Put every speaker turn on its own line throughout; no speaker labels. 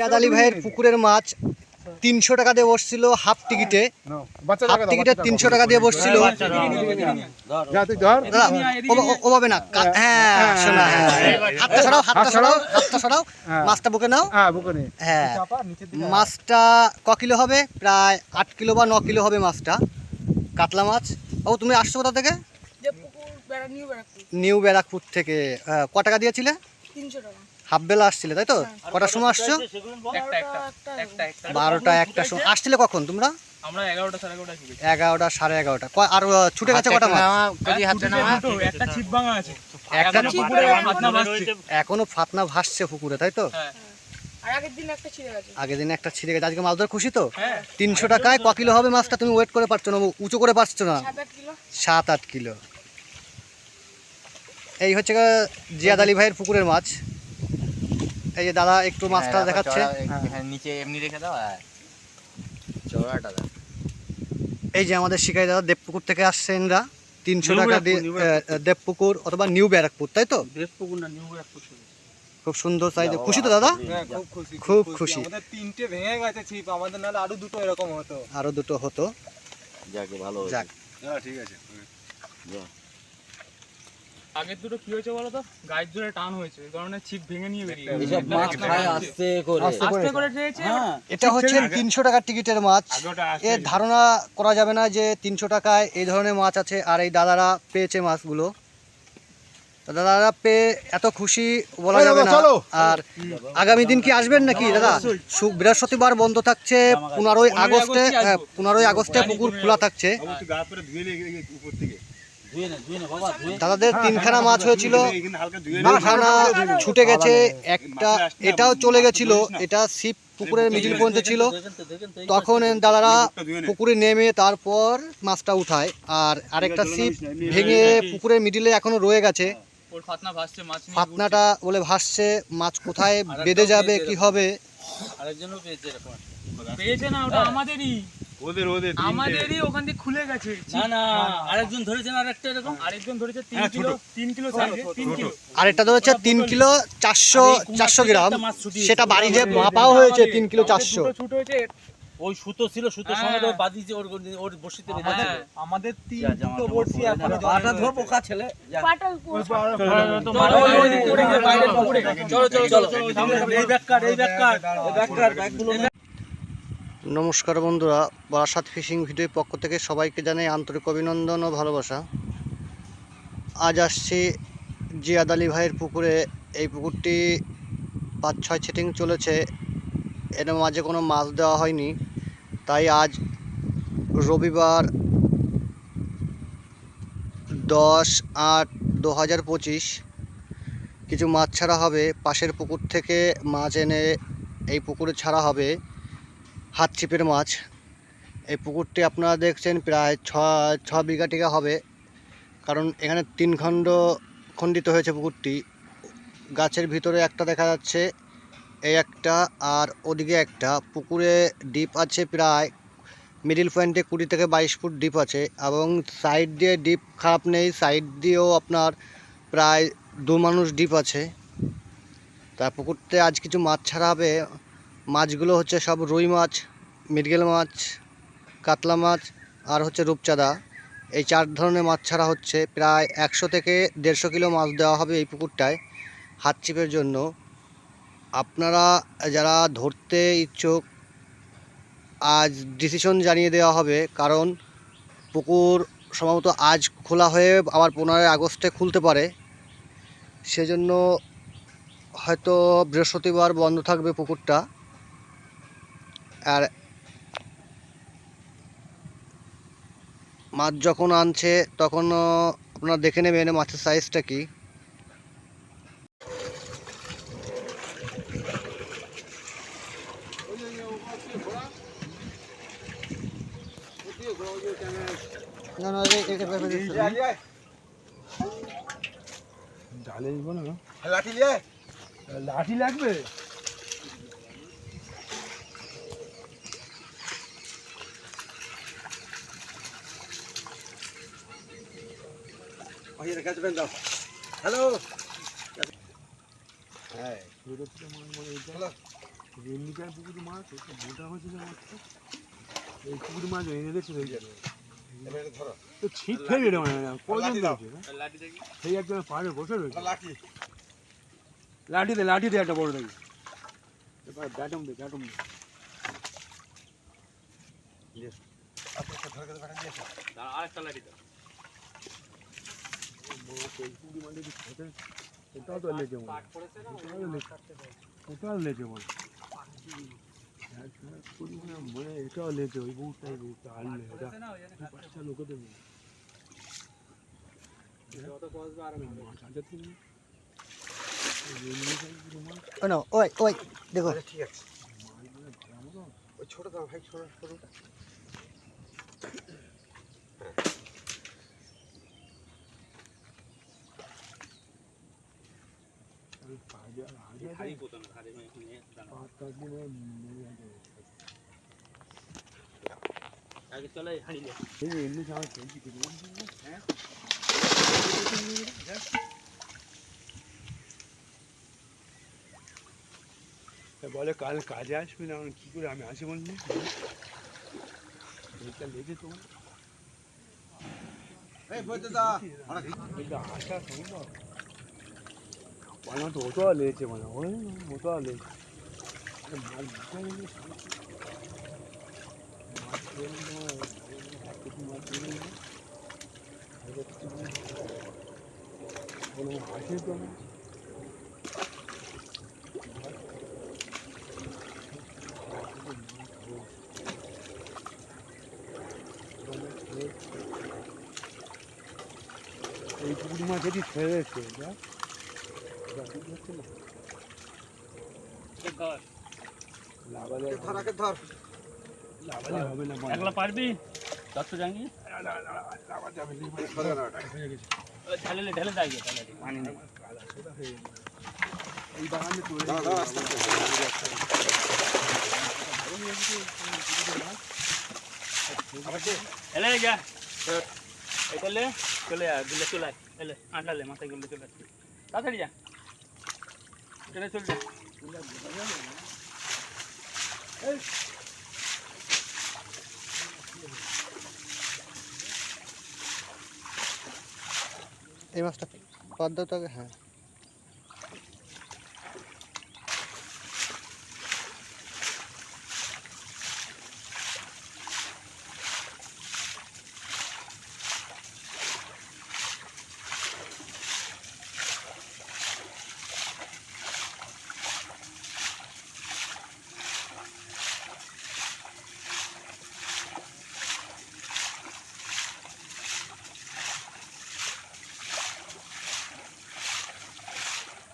পেয়াদ আলী ভাইয়ের পুকুরের মাছ তিনশো টাকা দিয়ে বসছিল হাফ টিকিটে। হাফ টিকিটে তিনশো টাকা দিয়ে বসছিল।
যা তুই ধর।
দাদা ও- ও- ওভাবে না। হ্যাঁ। শোনা হ্যাঁ হাতটা সরাও হাতটা সরাও হাতটা সরাও।
হ্যাঁ।
মাছটা বুকে নাও।
হ্যাঁ বুকে নে
হ্যাঁ। মাছটা ক কিলো হবে? প্রায় আট কিলো বা ন কিলো হবে মাছটা। কাতলা মাছ। ও তুমি আসছো কোথা থেকে?
যে পুকুর বেড়া নিউ ব্যারাকপুর।
থেকে। ক টাকা দিয়েছিলে?
তিনশো টাকা।
হাফ বেলা আসছিলে তাই তো? কটার সময় আসছো?
বারোটা একটা একটা
বারোটা একটা সময়। আসছিলে কখন তোমরা?
এগারোটা সাড়ে এগারোটা
আর ছুটে গেছে কটা
এখনও ফাতনা ভাসছে।
এখনও ফাতনা ভাসছে পুকুরে তাই তো?
হ্যাঁ।
আগের দিন একটা ছিঁড়ে গেছে।
আগের দিন একটা ছিঁড়ে গেছে। আজকে মাছ ধরে খুশি তো?
হ্যাঁ।
তিনশো টাকায় ক কিলো হবে মাছটা? তুমি ওয়েট করে পারছ না উঁচু করে পারছ না।
সাত আট কিলো।
এই হচ্ছে জিয়াদ আলী ভাইয়ের পুকুরের মাছ। এই যে দাদা একটু মাছটা দেখাচ্ছে।
হ্যাঁ। নিচে এমনি রেখে দাও হ্যাঁ। চড়াটা
এই যে আমাদের শিকারি দাদা দেবপুকুর থেকে আসছে এনরা তিনশো টাকা দিয়ে দেবপুকুর অথবা নিউ ব্যারাকপুর তাই তো? খুব সুন্দর সাইজ খুশি তো দাদা?
হ্যাঁ, খুব খুশি
খুব
আমাদের তিনটে ভেঙে গেছে ছিপ আমাদের নাহলে আরও দুটো এরকম হতো।
আরও দুটো হতো।
যাকে ভালো
যাক।
হ্যাঁ ঠিক আছে।
আগের দুটো কি হয়েছে বলো তো? গায়ের জোরে টান হয়েছে এই কারণে ছিপ ভেঙে নিয়ে বেরিয়ে গেছে।
এসব মাছ খায় আস্তে করে।
আস্তে করে।
আস্তে করে
এটা হচ্ছে তিনশো টাকার টিকিটের মাছ। এর ধারণা করা যাবে না যে তিনশো টাকায় এই ধরনের মাছ আছে আর এই দাদারা পেয়েছে মাছগুলো। দাদারা পেয়ে এত খুশি বলা যাবে না। আর আগামী দিন কি আসবেন নাকি দাদা? বৃহস্পতিবার বন্ধ থাকছে পনেরোই আগস্টে
আগস্টে
হ্যাঁ। পনেরোই আগস্টে পুকুর খোলা থাকছে। দাদাদের তিনখানা মাছ হয়েছিল দুখানা ছুটে গেছে একটা এটাও চলে গেছিল এটা শিব পুকুরের মিডিল পর্যন্ত ছিল তখন দাদারা পুকুরে নেমে তারপর মাছটা উঠায় আর আরেকটা শিপ ভেঙে পুকুরের মিডিলে এখনও রয়ে গেছে
ওর ফাতনা ভাসছে মাছ নিয়ে
ফাতনাটা বলে ভাসছে মাছ কোথায় বেঁধে যাবে কি হবে
আরেকজনও পেয়েছে এরকম
পেয়েছে না ওটা আমাদেরই
ওদের ওদের
আমাদেরই ওখান থেকে খুলে গেছে
না না আরেকজন ধরেছেন আরেকটা এরকম
আরেকজন ধরেছে তিন কিলো তিন কিলো সাইজে তিন কিলো
আর এটা ধরেছে তিন কিলো চারশো চারশো গ্রাম সেটা বাড়ি যে মাপাও হয়েছে তিন কিলো চারশো
দুটো ছুট হয়েছে
ওই সুতো ছিল সুতো
হ্যাঁ।
সমেত ওর বাদিছে ওর ওর বসিতে বেঁধেছে
হ্যাঁ।
আমাদের তিন
যা, যা,
দুটো বড়শি
খবর পাটা ধোয়া পোকা ছেলে
পাটা উপর
চলো, ওই ওই বাইরে চলো চলো চলো চলো
এই ব্যাগ কাট এই ব্যাগ কাট এই ব্যাগ কাট ব্যাগগুলো নে।
নমস্কার বন্ধুরা, বারাসাত ফিশিং ভিডিওর পক্ষ থেকে সবাইকে জানাই আন্তরিক অভিনন্দন ও ভালোবাসা। আজ আসছি জিয়াদ আলী ভাইয়ের পুকুরে। এই পুকুরটি পাঁচ ছয় ছিটিং চলেছে। এর মাঝে কোনো মাছ দেওয়া হয়নি। তাই আজ রবিবার দশ আট দু হাজার পঁচিশ। কিছু মাছ ছাড়া হবে। পাশের পুকুর থেকে মাছ এনে এই পুকুরে ছাড়া হবে। হাত ছিপের মাছ। এই পুকুরটি আপনারা দেখছেন প্রায় ছ ছ বিঘা টিকা হবে। কারণ এখানে তিন খণ্ড খণ্ডিত হয়েছে পুকুরটি। গাছের ভিতরে একটা দেখা যাচ্ছে, এই একটা আর ওদিকে একটা। পুকুরে ডিপ আছে প্রায় মিডিল পয়েন্টে কুড়ি থেকে বাইশ ফুট ডিপ আছে এবং সাইড দিয়ে ডিপ খারাপ নেই। সাইড দিয়েও আপনার প্রায় দু মানুষ ডিপ আছে। তা পুকুরতে আজ কিছু মাছ ছাড়া হবে। মাছগুলো হচ্ছে সব রুই মাছ, মৃগেল মাছ, কাতলা মাছ আর হচ্ছে রূপচাঁদা। এই চার ধরনের মাছ ছাড়া হচ্ছে প্রায় একশো থেকে দেড়শো কিলো মাছ দেওয়া হবে এই পুকুরটায় হাত চিপের জন্য। আপনারা যারা ধরতে ইচ্ছুক, আজ ডিসিশন জানিয়ে দেওয়া হবে কারণ পুকুর সম্ভবত আজ খোলা হয়ে আবার পনেরোই আগস্টে খুলতে পারে। সেজন্য হয়তো বৃহস্পতিবার বন্ধ থাকবে পুকুরটা। আর মাছ যখন আনছে তখন আপনারা দেখে নেবেন মাছের সাইজটা কি।
লাঠি লাগবে? হ্যালো হ্যাঁ। এমনিকার পুকুরি মাছ একটু মোটা হয়েছে যে মাছটা। এই পুকুরি মাছ এনে দেখছি হয়ে যাবে। তো ছিপ ফেলে রে মানে কজন সেই একজন পাড়ে বসে রয়েছে। লাঠি। দে লাঠি দে একটা বড় দেখি। ব্যাটম দে ব্যাটম দে।
আরেকটা লাঠি দাও।
এটাও তো লেজে হয়। এটাও লেজে লেজে মনে এটাও লেজে ওই বউটাই বউটা আনলে এটা পাঁচটা লোকেদের মনে হয়। মাছ আছে তো নেই। এই এমনি size এর মাছ,
ও না ওই ওই দেখো
মাছ মানে ধরা মতো। ওই পা দিয়ে আর হাত দিয়ে
হাড়ি কোথাও না, হাড়ি মানে এখানে দাঁড়া।
পা টাক দিয়ে মেরে যাবে।
আগে চলে হাড়ি
এমনি চলছি হ্যাঁ বলে কাল কাজে আসবি না কি করে আমি আসি বললি এইটা লেগে তোমার আসা সম্ভব মানে তো ওটা লেগেছে মানে ওই মাছ টাকা। এই পুকুরি মাছ এটি ছেড়ে এসছে
একলা পারবি দত্ত জাঙ্গি
না, না, না, লাগা যাবে না, মানে হয়ে গেছে।
ও ঢেলে লে, ঢেলে দাঁড়িয়ে তাহলে পানি নেই
কালা সোডা হয়ে গেছে। এই বাগানে চলে
এলে যা এটা লে চলে আয় দিলে চলে আয় এলে আটালে মাথায়গুলো চলে আসছে তাড়াতাড়ি যা চলে চলবে
এই মাছটা পদ্মা তো হ্যাঁ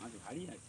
মাছ ভারী আছে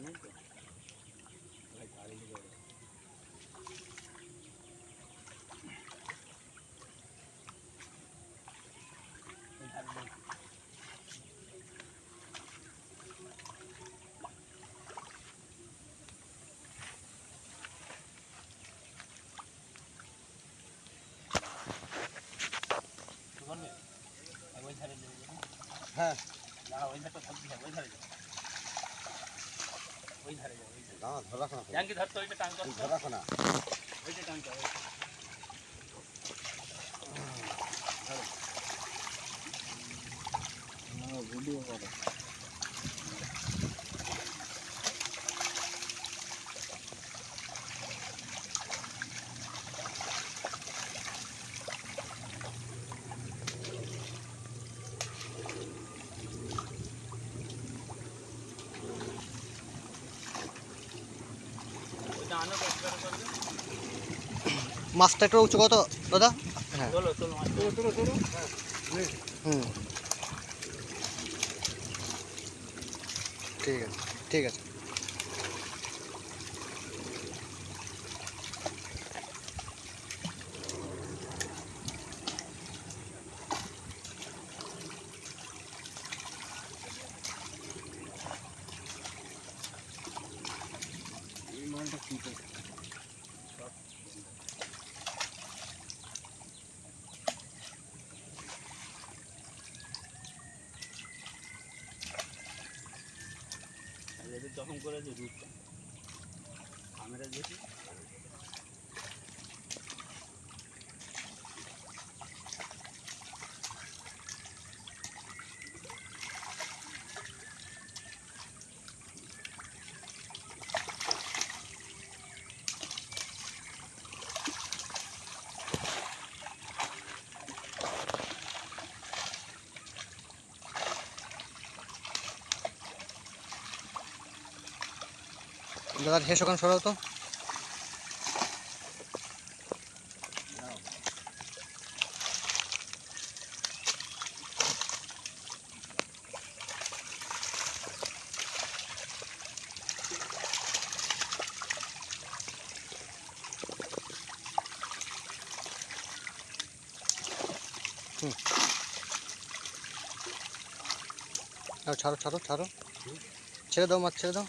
খোলা নেই তো
হ্যাঁ।
না ওই ধারটা থাকবি না ওই ধারে যা ওই ধারে যা ওই ধারে
না ধরে রাখো না
জাঙ্গি ধর ওইটা টান কর
ধরে
ওইটা
মাছটা একটু উঁচু কত দাদা? হ্যাঁ। হুম। ঠিক আছে ঠিক আছে।
আর এদের জখম করেছে রূপটা
দাদা শেষ ওখানে সরাও তো। ছাড়ো ছাড়ো ছাড়ো। ছেড়ে দাও মাছ ছেড়ে দাও।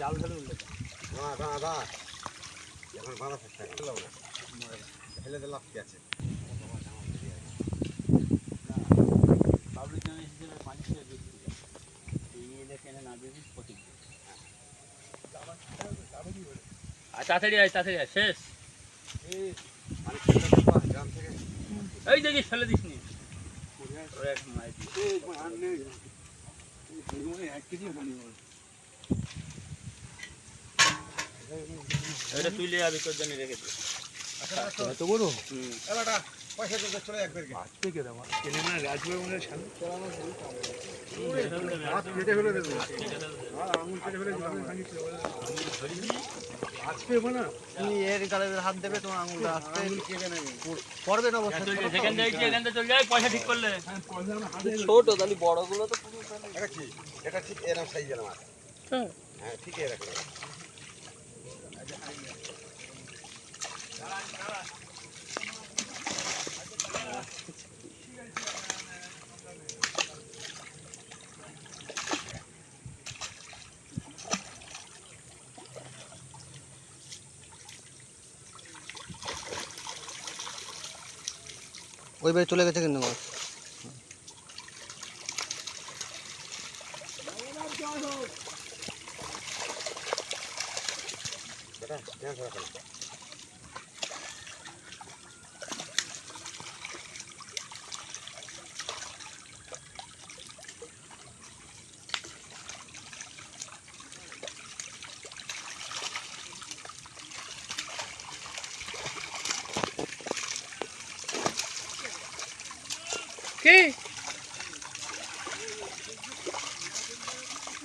জাল ফেলে উঠলে পাবলিক চ্যানেল হিসেবে পাঁচ হিসেবে বিক্রি করে। এই ইলেকশনে না দিবি আর তাড়াতাড়ি আয় তাড়াতাড়ি আয় শেষ। এই দেখিস ফেলে দিস নি। ওরা এখন মার দিস। এটা তুলে যাবি তোর জন্য রেখে দিস
এত বড়
হুম।
আজ থেকে দেওয়া কেনে মানে রাজবাড়ি মনে সামনে। চালানো
কেটে ফেলে
দেবে। আঙুল কেটে ফেলে আজকে মানে
তুমি এর গালে হাত দেবে তোমার আঙুলটা আসতে পড়বে না অবশ্যই
সেখান থেকে এখান থেকে চলে যায় পয়সা ঠিক করলে।
পয়সা হাতে
ছোট তাহলে বড়গুলো তো
এটা ঠিক এরকম সাইজের মাছ হ্যাঁ ঠিক এরকম।
ওই বাড়ি চলে গেছে কিন্তু মাছ।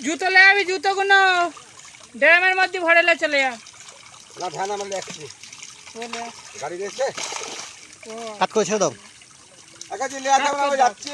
জুতো লে আমি জুতো কোনো ড্রামের মধ্যে ভরে লে চলে যা।
না ধ্যান আমার দেখছি।
বলে
গাড়ি রয়েছে
কাট করে ছেড়ে দাও।
একা লে যাচ্ছি।